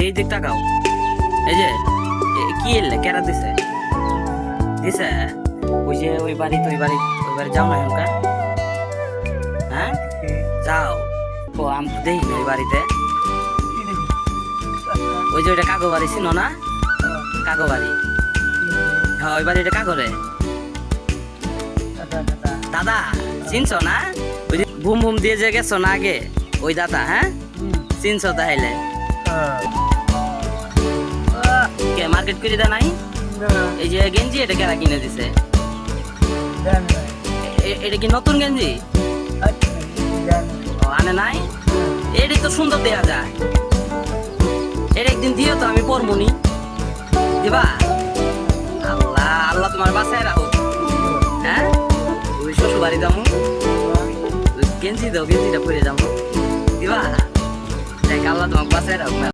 এই দিক তাকাও। এই যে কি এলে কেরা দিছে? দিছে? ওই যে ওই বাড়ি তো ওই বাড়ি ওই বাড়ি যাও না এখনকার। হ্যাঁ? যাও। ও আমি তো দেখি ওই বাড়িতে। ওই যে ওইটা কাকো বাড়ি ছিল না? কাকো বাড়ি। হ্যাঁ ওই বাড়িটা কাকরে দাদা চিনছো না? ওই যে ভুম ভুম দিয়ে যে গেছো না আগে? ওই দাদা হ্যাঁ? চিনছো তাহলে? কে মার্কেট করে দা নাই? এই যে গেঞ্জি এটা কেরা কিনে দিছে? এটা কি নতুন গেঞ্জি? আনে নাই? এটাই তো সুন্দর দেয়া যায়। এটা একদিন দিও তো আমি পরমুনি দিবা? আল্লাহ আল্লাহ তোমার বাসায় রাখো হ্যাঁ? ওই শ্বশুর বাড়ি যাব গেঞ্জি দাও গেঞ্জিটা পরে যাব দিবা দেখ আল্লাহ তোমার বাসায় রাখো